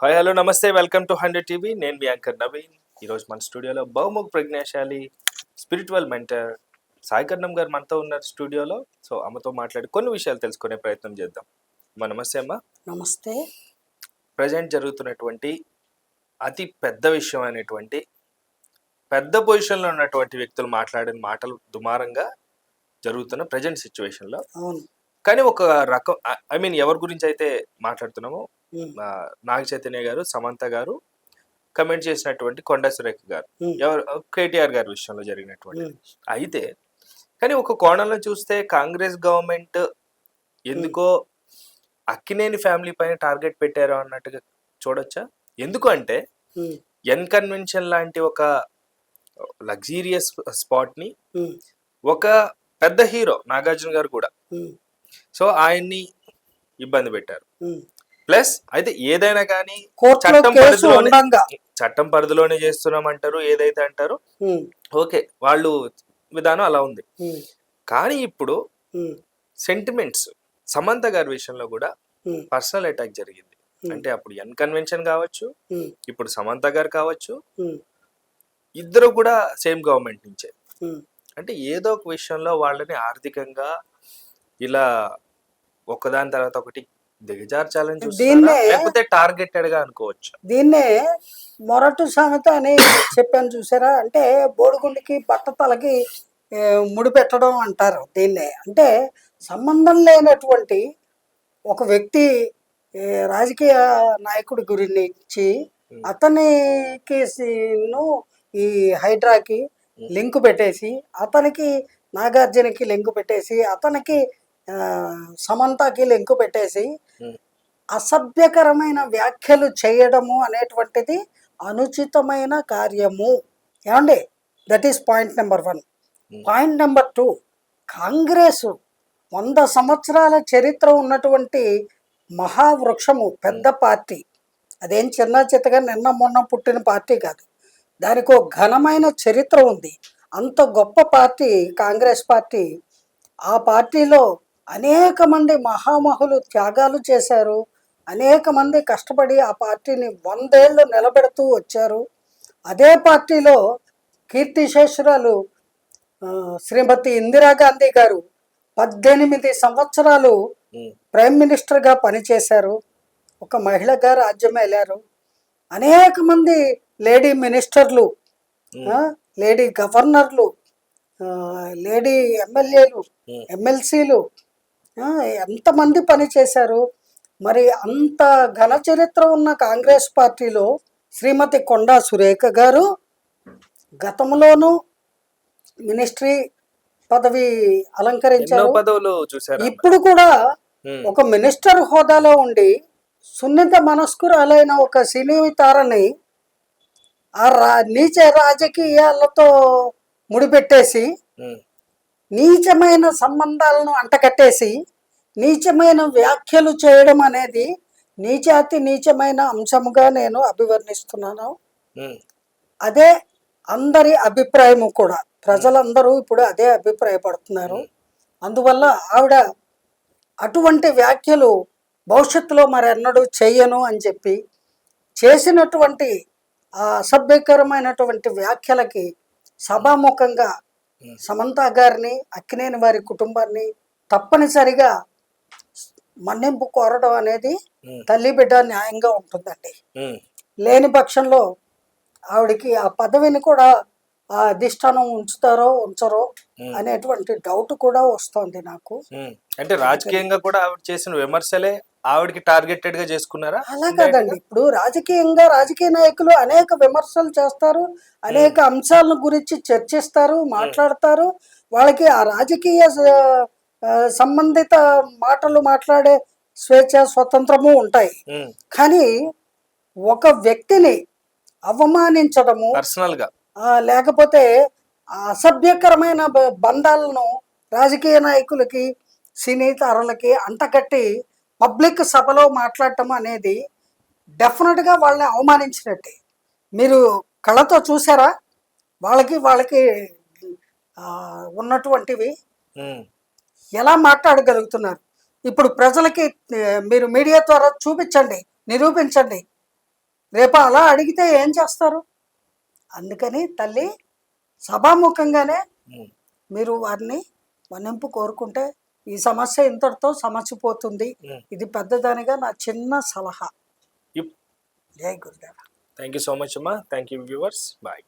Hi hello నమస్తే welcome to hundred TV నేను మీ యాంకర్ నవీన్. ఈరోజు మన స్టూడియోలో బహుముఖ ప్రజ్ఞాశాలి స్పిరిచువల్ మెంటర్ సాయి కర్ణం గారు మనతో ఉన్నారు స్టూడియోలో. సో అమ్మతో మాట్లాడి కొన్ని విషయాలు తెలుసుకునే ప్రయత్నం చేద్దాం. అమ్మ నమస్తే అమ్మ. నమస్తే. ప్రజెంట్ జరుగుతున్నటువంటి అతి పెద్ద విషయం అనేటువంటి పెద్ద పొజిషన్లో ఉన్నటువంటి వ్యక్తులు మాట్లాడిన మాటలు దుమారంగా జరుగుతున్న ప్రజెంట్ సిచ్యువేషన్లో అవును. కానీ ఒక రకం ఐ మీన్ ఎవరి గురించి అయితే మాట్లాడుతున్నామో నాగ చైతన్య గారు సమంత గారు కమెంట్ చేసినటువంటి కొండ సురేఖ గారు. ఎవరు కేటీఆర్ గారి విషయంలో జరిగినటువంటి అయితే కానీ ఒక కోణంలో చూస్తే కాంగ్రెస్ గవర్నమెంట్ ఎందుకో అక్కినేని ఫ్యామిలీ పైన టార్గెట్ పెట్టారు అన్నట్టుగా చూడొచ్చా? ఎందుకు అంటే ఎన్ కన్వెన్షన్ లాంటి ఒక లగ్జీరియస్ స్పాట్ని ఒక పెద్ద హీరో నాగార్జున గారు కూడా సో ఆయన్ని ఇబ్బంది పెట్టారు. ప్లస్ అయితే ఏదైనా కానీ చట్టం పరిధిలోనే చట్టం పరిధిలోనే చేస్తున్నాం అంటారు ఏదైతే అంటారు. ఓకే వాళ్ళు విధానం అలా ఉంది. కానీ ఇప్పుడు సెంటిమెంట్స్ సమంత గారి విషయంలో కూడా పర్సనల్ అటాక్ జరిగింది. అంటే అప్పుడు ఎన్ కన్వెన్షన్ కావచ్చు ఇప్పుడు సమంత గారు కావచ్చు ఇద్దరు కూడా సేమ్ గవర్నమెంట్ నుంచే. అంటే ఏదో ఒక విషయంలో వాళ్ళని ఆర్థికంగా ఇలా ఒకదాని తర్వాత ఒకటి దిగజార్చాలని? దీన్నే- లేకపోతే టార్గెటెడ్గా అనుకోవచ్చు? దీన్నే మొరటు సామెత అని చెప్పాను చూసారా? అంటే బోడిగుండికి బట్ట తలకి ముడి పెట్టడం అంటారు దీన్నే. అంటే సంబంధం లేనటువంటి ఒక వ్యక్తి రాజకీయ నాయకుడి గురించి అతనికి ఈ హైడ్రాకి లింక్ పెట్టేసి అతనికి నాగార్జునకి లింక్ పెట్టేసి అతనికి సమంతకి లింక్ పెట్టేసి. అసభ్యకరమైన వ్యాఖ్యలు చేయడము అనేటువంటిది అనుచితమైన కార్యము. ఏమండి? That is point number one. Point number two Congress వంద సంవత్సరాల చరిత్ర ఉన్నటువంటి మహావృక్షము పెద్ద పార్టీ. అదేం చిన్న చిత్తగా నిన్న మొన్న పుట్టిన పార్టీ కాదు. దానికి ఒక ఘనమైన చరిత్ర ఉంది. అంత గొప్ప పార్టీ కాంగ్రెస్ పార్టీ. ఆ పార్టీలో అనేక మంది మహామహులు త్యాగాలు చేశారు. అనేక మంది కష్టపడి ఆ పార్టీని వందేళ్ళు నిలబెడుతూ వచ్చారు. అదే పార్టీలో కీర్తిశేషురాలు శ్రీమతి ఇందిరాగాంధీ గారు పద్దెనిమిది సంవత్సరాలు ప్రైమ్ మినిస్టర్గా పనిచేశారు. ఒక మహిళగా రాజ్యం వెళ్ళారు అనేక మంది లేడీ మినిస్టర్లు లేడీ గవర్నర్లు లేడీ ఎమ్మెల్యేలు ఎమ్మెల్సీలు ఎంతమంది పనిచేశారు మరి అంత ఘన చరిత్ర ఉన్న కాంగ్రెస్ పార్టీలో శ్రీమతి కొండా సురేఖ గారు గతంలోనూ మినిస్ట్రీ పదవి అలంకరించారు. పదవులు ఇప్పుడు కూడా ఒక మినిస్టర్ హోదాలో ఉండి సున్నిత మనస్కురాలైన ఒక సినీ తారని ఆ రా నీచ రాజకీయాలతో ముడిపెట్టేసి నీచమైన సంబంధాలను అంటకట్టేసి నీచమైన వ్యాఖ్యలు చేయడం అనేది నీచాతి నీచమైన అంశముగా నేను అభివర్ణిస్తున్నాను. అదే అందరి అభిప్రాయము కూడా. ప్రజలందరూ ఇప్పుడు అదే అభిప్రాయపడుతున్నారు. అందువల్ల ఆవిడ అటువంటి వ్యాఖ్యలు భవిష్యత్తులో మరెన్నడూ చెయ్యను అని చెప్పి చేసినటువంటి అసభ్యకరమైనటువంటి వ్యాఖ్యలకి సభాముఖంగా సమంత గారిని అక్కినేని వారి కుటుంబాన్ని తప్పనిసరిగా మన్నింపు కోరడం అనేది తల్లి బిడ్డ న్యాయంగా ఉంటుందండి. లేని పక్షంలో ఆవిడకి ఆ పదవిని కూడా ఆ అధిష్టానం ఉంచుతారో ఉంచరో అనేటువంటి డౌట్ కూడా వస్తుంది నాకు. అంటే రాజకీయంగా కూడా ఆవిడ చేసిన విమర్శలే ఆవిడకి టార్గెటెడ్గా చేసుకున్నారా? అలా కాదండి. ఇప్పుడు రాజకీయంగా రాజకీయ నాయకులు అనేక విమర్శలు చేస్తారు అనేక అంశాలను గురించి చర్చిస్తారు మాట్లాడతారు. వాళ్ళకి ఆ రాజకీయ సంబంధిత మాటలు మాట్లాడే స్వేచ్ఛ స్వతంత్రము ఉంటాయి. కానీ ఒక వ్యక్తిని అవమానించడము పర్సనల్గా లేకపోతే అసభ్యకరమైన బ- బంధాలను రాజకీయ నాయకులకి సినీ తారలకి అంటకట్టి పబ్లిక్ సభలో మాట్లాడటం అనేది డెఫినెట్గా వాళ్ళని అవమానించినట్టే. మీరు కళ్ళతో చూసారా? వాళ్ళకి వాళ్ళకి ఉన్నటువంటివి. ఎలా మాట్లాడగలుగుతున్నారు? ఇప్పుడు ప్రజలకి మీరు మీడియా ద్వారా చూపించండి నిరూపించండి. రేపు అలా అడిగితే ఏం చేస్తారు? అందుకని తల్లి సభాముఖంగానే. మీరు వారిని మన్నింపు కోరుకుంటే ఈ సమస్య ఇంతటితో సమస్య పోతుంది. ఇది పెద్దదానిగా నా చిన్న సలహా. జై Gurudeva thank you so much అమ్మా థ్యాంక్ యూ వ్యూవర్స్ బాయ్